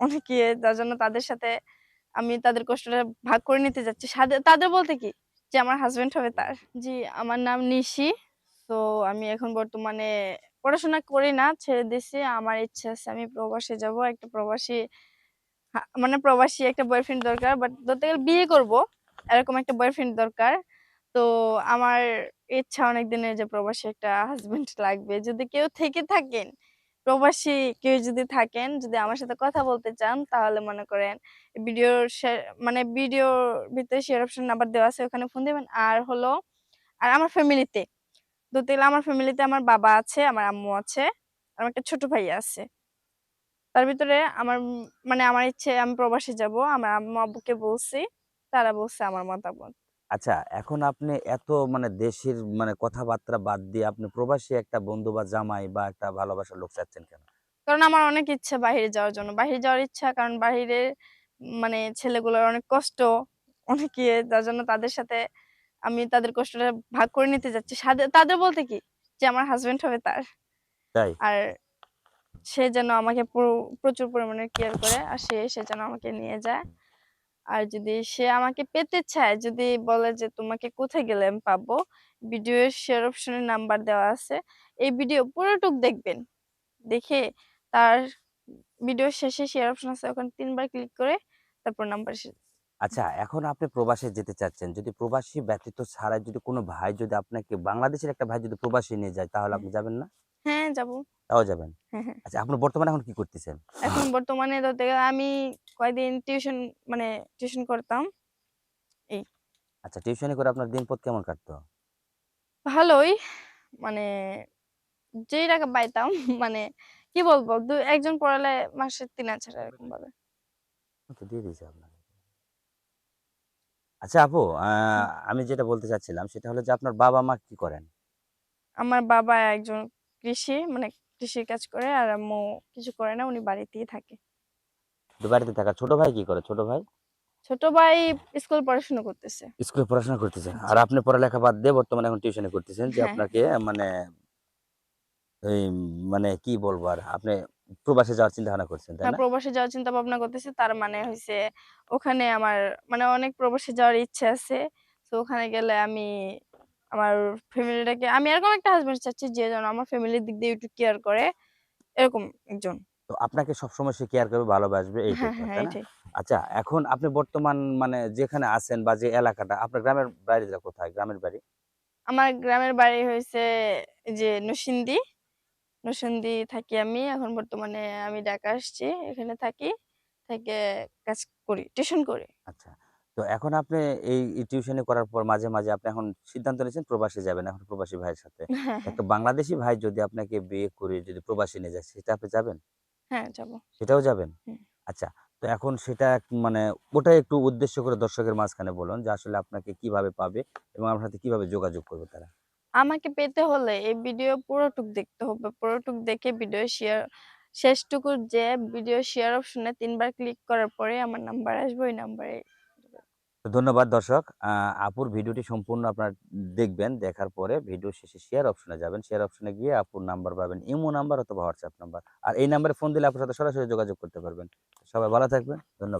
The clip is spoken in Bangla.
অনেকে, যার জন্য তাদের সাথে আমি তাদের কষ্টটা ভাগ করে নিতে যাচ্ছি। তাদের বলতে কি? যে আমার হাজবেন্ড হবে তার। জি, আমার নাম নিশি। তো আমি এখন বর্তমানে পড়াশোনা করি না, ছেড়ে দিছি। আমার ইচ্ছা আছে আমি প্রবাসে যাব। একটা প্রবাসী মানে প্রবাসী একটা বয়ফ্রেন্ড দরকার বাট ধরতে গেলে বিয়ে করব। এরকম একটা বয়ফ্রেন্ড দরকার। তো আমার ইচ্ছা অনেক দিনের যে প্রবাসী একটা হাজবেন্ড লাগবে। যদি কেউ থেকে থাকেন প্রবাসী কেউ যদি থাকেন, যদি আমার সাথে কথা বলতে চান, তাহলে মনে করেন ভিডিওর মানে ভিডিওর ভিতরে শেয়ার অপশন নাম্বার দেওয়া আছে, ওখানে ফোন দিবেন। আর হলো, আর আমার ফ্যামিলিতে গেলে আমার ফ্যামিলিতে আমার বাবা আছে, আমার আম্মু আছে, আর আমার একটা ছোট ভাই আছে। তার ভিতরে আমার মানে আমার ইচ্ছে, আমি প্রবাসে যাব, আমার আম্মু আব্বুকে বলছি, তারা বলছে আমার মতামত। আচ্ছা এখন আপনি এত মানে দেশের মানে কথাবার্তা বাদ দিয়ে আপনি প্রবাসী একটা বন্ধু বা জামাই বা একটা ভালোবাসার লোক চাচ্ছেন কেন? কারণ আমার অনেক ইচ্ছা বাইরে যাওয়ার জন্য। বাইরে যাওয়ার ইচ্ছা কারণ বাইরে মানে ছেলেগুলোর অনেক কষ্ট। অনেক ইয়ে যার জন্য তাদের সাথে আমি তাদের কষ্টটা ভাগ করে নিতে যাচ্ছি। তাদের বলতে কি? যে আমার হাজবেন্ড হবে তার। তাই? আর সে যেন আমাকে প্রচুর পরিমাণে কেয়ার করে আর সে সে যেন আমাকে নিয়ে যায়। আর যদি সে আমাকে পেতে চায় যদি বলে যে তোমাকে কোথায় গেলে আমি পাবো? ভিডিও শেয়ার অপশনের নাম্বার দেওয়া আছে। এই ভিডিও পুরোটুক দেখবেন। দেখে তার ভিডিও শেষে শেয়ার অপশন আছে ওখানে তিনবার ক্লিক করে তারপর নাম্বার আচ্ছা এখন আপনি প্রবাসে যেতে চাচ্ছেন। যদি প্রবাসী ব্যতীত ছাড়া যদি কোনো ভাই যদি আপনাকে বাংলাদেশের একটা ভাই যদি প্রবাসী নিয়ে যায় তাহলে আপনি যাবেন না? হ্যাঁ যাব। তাও যাবেন? হ্যাঁ হ্যাঁ। আচ্ছা আপনি বর্তমানে এখন কি করতেছেন? এখন বর্তমানে ধরতে গেলে আমি কয়দিন টিউশন মানে টিউশন করতাম। এই। আচ্ছা টিউশনি করে আপনার দিনপথ কেমন কাটতো? ভালোই। মানে যেই টাকা পাইতাম মানে কি বলব দু একজন পড়ালে মাসে তিন হাজার এরকম ভাবে। তো দিয়ে দিয়েছে আপনাকে। আচ্ছা আপু আমি যেটা বলতে চাচ্ছিলাম সেটা হলো যে আপনার বাবা মা কি করেন? আমার বাবা একজন কৃষি মানে কৃষির কাজ করে আর আম্মু কিছু করে না উনি বাড়িতেই থাকে। বাড়িতে থাকা ছোট ভাই কি করে? ছোট ভাই? ছোট ভাই স্কুল পড়াশোনা করতেছে। স্কুলে পড়াশোনা করতেছেন। আর আপনি পড়ালেখা বাদ দিয়ে বর্তমানে এখন টিউশনে করতেছেন যে হ্যাঁ। আপনাকে মানে এই মানে কি বলব আর আপনি প্রবাসে যাওয়ার চিন্তা ভাবনা করছেন তাই হ্যাঁ না? প্রবাসে যাওয়ার চিন্তা ভাবনা করতেছি তার মানে হয়েছে ওখানে আমার মানে অনেক প্রবাসে যাওয়ার ইচ্ছে আছে। তো ওখানে গেলে আমি আমার ফ্যামিলিটাকে আমি এরকম একটা হাজবেন্ড চাচ্ছি যে যেন আমার ফ্যামিলির দিক দিয়ে একটু কেয়ার করে এরকম একজন। তো আপনাকে সবসময় সে কেয়ার করবে ভালোবাসবে এই হ্যাঁ হ্যাঁ আচ্ছা এখন আপনি বর্তমান মানে যেখানে আছেন বা যে এলাকাটা আপনার গ্রামের বাড়ি কোথায়? গ্রামের বাড়ি? আমার গ্রামের বাড়ি হয়েছে যে নসিন্দি নসিন্দি থাকি আমি এখন বর্তমানে আমি ঢাকা আসছি এখানে থাকি থেকে কাজ করি টিউশন করি। আচ্ছা তো এখন আপনি এই টিউশনি করার পর মাঝে মাঝে আপনি এখন সিদ্ধান্ত নিয়েছেন প্রবাসে যাবেন এখন প্রবাসী ভাইয়ের সাথে। হ্যাঁ হ্যাঁ। একটা বাংলাদেশি ভাই যদি আপনাকে বিয়ে করে যদি প্রবাসী নিয়ে যায় সেটা আপনি যাবেন? হ্যাঁ যাব। সেটাও যাবেন? আচ্ছা তো এখন সেটা মানে ওটা একটু উদ্দেশ্য করে দর্শকের মাঝখানে বলুন যে আসলে আপনাকে কীভাবে পাবে এবং আপনার সাথে কীভাবে যোগাযোগ করবে তারা? আমাকে পেতে হলে এই ভিডিও পুরোটুক দেখতে হবে পুরোটুক দেখে ভিডিও শেয়ার শেষটুকু যে ভিডিও শেয়ার অপশনে তিনবার ক্লিক করার পরে আমার নাম্বার আসবে ওই নাম্বারে তো ধন্যবাদ দর্শক। আপুর ভিডিওটি সম্পূর্ণ আপনার দেখবেন, দেখার পরে ভিডিও শেষে শেয়ার অপশনে যাবেন। শেয়ার অপশনে গিয়ে আপুর নাম্বার পাবেন ইমো নাম্বার অথবা হোয়াটসঅ্যাপ নাম্বার আর এই নাম্বারে ফোন দিলে আপনার সাথে সরাসরি যোগাযোগ করতে পারবেন। সবাই ভালো থাকবেন, ধন্যবাদ।